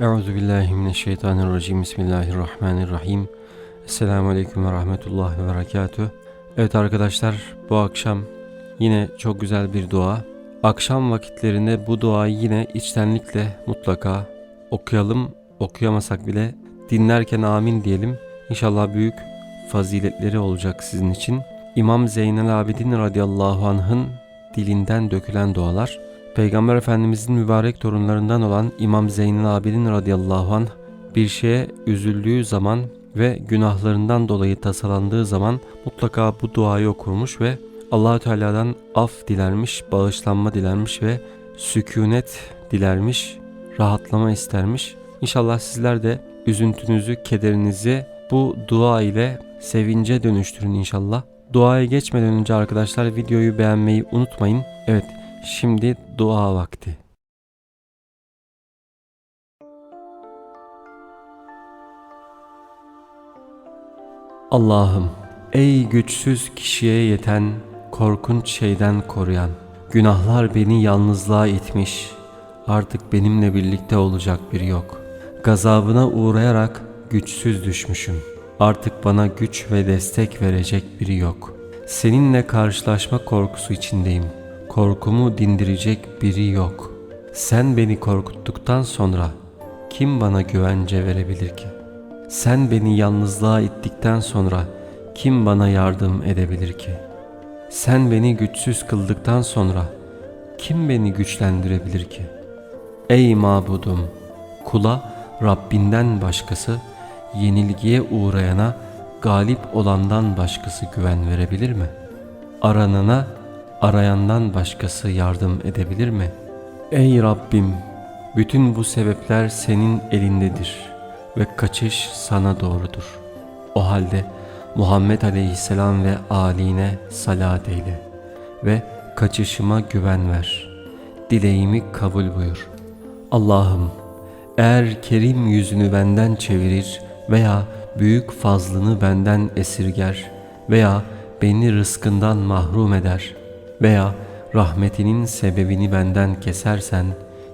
Euzu billahi mineşşeytanirracim. Bismillahirrahmanirrahim. Esselamu aleyküm ve rahmetullah ve berekatüh. Evet arkadaşlar bu akşam yine çok güzel bir dua. Akşam vakitlerinde bu duayı yine içtenlikle mutlaka okuyalım. Okuyamasak bile dinlerken amin diyelim. İnşallah büyük faziletleri olacak sizin için. İmam Zeynel Abidin radıyallahu anh'ın dilinden dökülen dualar. Peygamber Efendimizin mübarek torunlarından olan İmam Zeynel Abidin radıyallahu anh bir şeye üzüldüğü zaman ve günahlarından dolayı tasalandığı zaman mutlaka bu duayı okurmuş ve Allahü Teala'dan af dilermiş, bağışlanma dilermiş ve sükunet dilermiş, rahatlama istermiş. İnşallah sizler de üzüntünüzü, kederinizi bu dua ile sevince dönüştürün inşallah. Duaya geçmeden önce arkadaşlar videoyu beğenmeyi unutmayın. Evet, şimdi dua vakti. Allah'ım, ey güçsüz kişiye yeten, korkunç şeyden koruyan, günahlar beni yalnızlığa itmiş, artık benimle birlikte olacak biri yok. Gazabına uğrayarak güçsüz düşmüşüm. Artık bana güç ve destek verecek biri yok. Seninle karşılaşma korkusu içindeyim. Korkumu dindirecek biri yok. Sen beni korkuttuktan sonra kim bana güvence verebilir ki? Sen beni yalnızlığa ittikten sonra kim bana yardım edebilir ki? Sen beni güçsüz kıldıktan sonra kim beni güçlendirebilir ki? Ey mabudum, kula Rabbinden başkası, yenilgiye uğrayana galip olandan başkası güven verebilir mi? Aranana arayandan başkası yardım edebilir mi? Ey Rabbim, bütün bu sebepler senin elindedir ve kaçış sana doğrudur. O halde Muhammed Aleyhisselam ve âline salat eyle ve kaçışıma güven ver. Dileğimi kabul buyur. Allah'ım eğer kerim yüzünü benden çevirir veya büyük fazlını benden esirger veya beni rızkından mahrum eder veya rahmetinin sebebini benden kesersen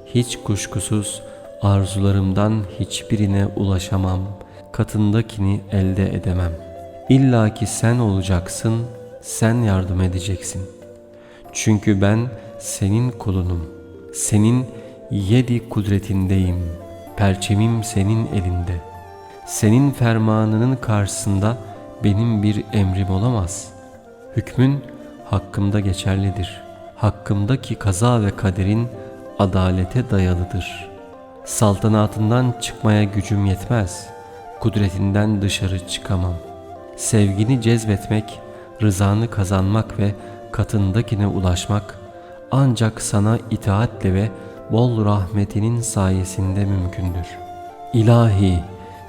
hiç kuşkusuz arzularımdan hiçbirine ulaşamam, katındakini elde edemem. İlla ki sen olacaksın, sen yardım edeceksin. Çünkü ben senin kulunum, senin yedi kudretindeyim, perçemim senin elinde. Senin fermanının karşısında benim bir emrim olamaz. Hükmün hakkımda geçerlidir. Hakkımdaki kaza ve kaderin adalete dayalıdır. Saltanatından çıkmaya gücüm yetmez. Kudretinden dışarı çıkamam. Sevgini cezbetmek, rızanı kazanmak ve katındakine ulaşmak ancak sana itaatle ve bol rahmetinin sayesinde mümkündür. İlahi,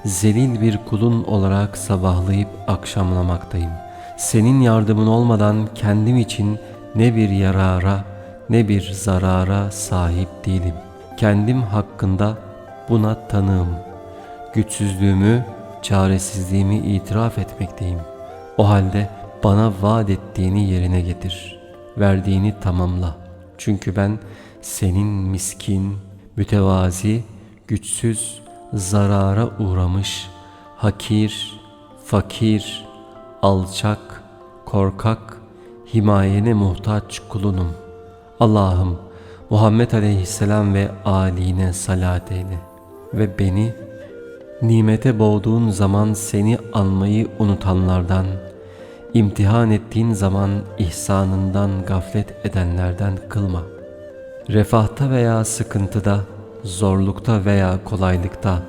zelil bir kulun olarak sabahlayıp akşamlamaktayım. Senin yardımın olmadan kendim için ne bir yarara ne bir zarara sahip değilim. Kendim hakkında buna tanığım. Güçsüzlüğümü, çaresizliğimi itiraf etmekteyim. O halde bana vaat ettiğini yerine getir. Verdiğini tamamla. Çünkü ben senin miskin, mütevazi, güçsüz, zarara uğramış, hakir, fakir, alçak, korkak, himayene muhtaç kulunum. Allah'ım Muhammed Aleyhisselam ve âline salat eyle ve beni nimete boğduğun zaman seni anmayı unutanlardan, imtihan ettiğin zaman ihsanından gaflet edenlerden kılma. Refahta veya sıkıntıda, zorlukta veya kolaylıkta,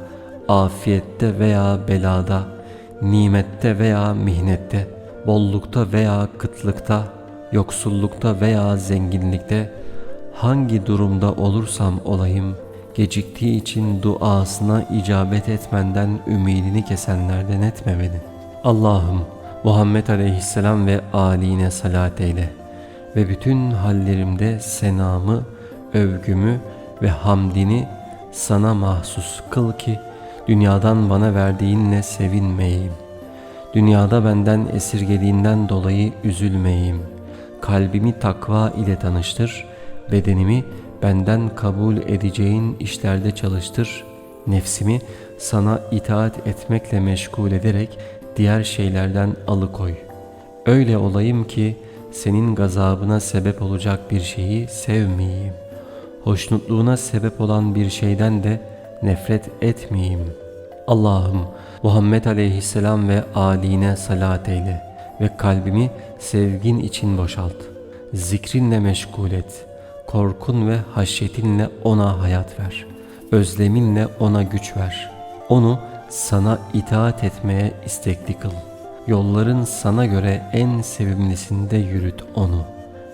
afiyette veya belada, nimette veya mihnette, bollukta veya kıtlıkta, yoksullukta veya zenginlikte, hangi durumda olursam olayım, geciktiği için duasına icabet etmenden ümidini kesenlerden etme beni. Allah'ım Muhammed Aleyhisselam ve âline salat eyle ve bütün hallerimde senamı, övgümü ve hamdini sana mahsus kıl ki dünyadan bana verdiğinle sevinmeyeyim. Dünyada benden esirgediğinden dolayı üzülmeyeyim. Kalbimi takva ile tanıştır, bedenimi benden kabul edeceğin işlerde çalıştır, Nefsimi sana itaat etmekle meşgul ederek diğer şeylerden alıkoy. Öyle olayım ki senin gazabına sebep olacak bir şeyi sevmeyeyim. Hoşnutluğuna sebep olan bir şeyden de nefret etmeyeyim. Allah'ım Muhammed aleyhisselam ve âline salat eyle ve kalbimi sevgin için boşalt. Zikrinle meşgul et. Korkun ve haşyetinle ona hayat ver. Özleminle ona güç ver. Onu sana itaat etmeye istekli kıl. Yolların sana göre en sevimlisinde yürüt onu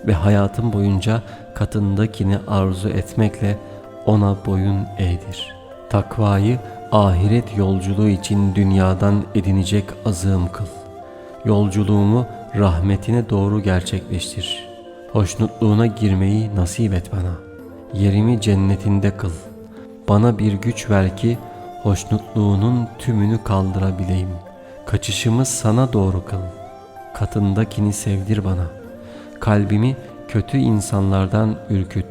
ve hayatın boyunca katındakini arzu etmekle ona boyun eğdir. Takvayı ahiret yolculuğu için dünyadan edinecek azığım kıl. Yolculuğumu rahmetine doğru gerçekleştir. Hoşnutluğuna girmeyi nasip et bana. Yerimi cennetinde kıl. Bana bir güç ver ki hoşnutluğunun tümünü kaldırabileyim. Kaçışımı sana doğru kıl. Katındakini sevdir bana. Kalbimi kötü insanlardan ürküt.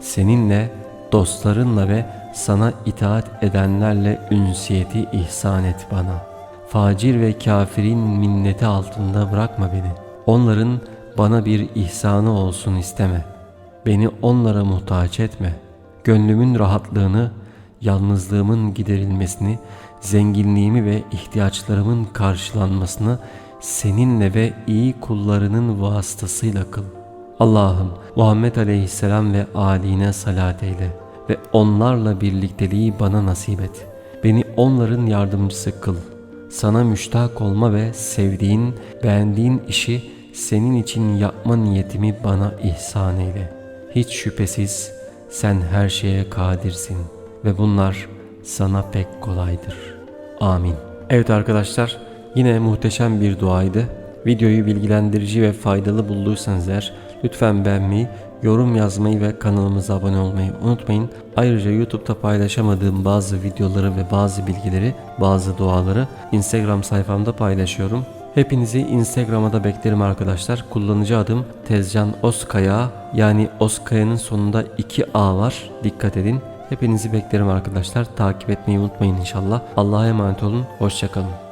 Seninle, dostlarınla ve sana itaat edenlerle ünsiyeti ihsan et bana. Facir ve kafirin minneti altında bırakma beni. Onların bana bir ihsanı olsun isteme. Beni onlara muhtaç etme. Gönlümün rahatlığını, yalnızlığımın giderilmesini, zenginliğimi ve ihtiyaçlarımın karşılanmasını seninle ve iyi kullarının vasıtasıyla kıl. Allah'ım Muhammed Aleyhisselam ve âline salat eyle ve onlarla birlikteliği bana nasip et. Beni onların yardımcısı kıl. Sana müştak olma ve sevdiğin, beğendiğin işi senin için yapma niyetimi bana ihsan eyle. Hiç şüphesiz sen her şeye kadirsin ve bunlar sana pek kolaydır. Amin. Evet arkadaşlar yine muhteşem bir duaydı. Videoyu bilgilendirici ve faydalı bulduysanız eğer lütfen beğenmeyi, yorum yazmayı ve kanalımıza abone olmayı unutmayın. Ayrıca YouTube'da paylaşamadığım bazı videoları ve bazı bilgileri, bazı duaları Instagram sayfamda paylaşıyorum. Hepinizi Instagram'a da beklerim arkadaşlar. Kullanıcı adım Tezcan Oskaya yani Oskaya'nın sonunda 2 A var. Dikkat edin. Hepinizi beklerim arkadaşlar. Takip etmeyi unutmayın inşallah. Allah'a emanet olun. Hoşçakalın.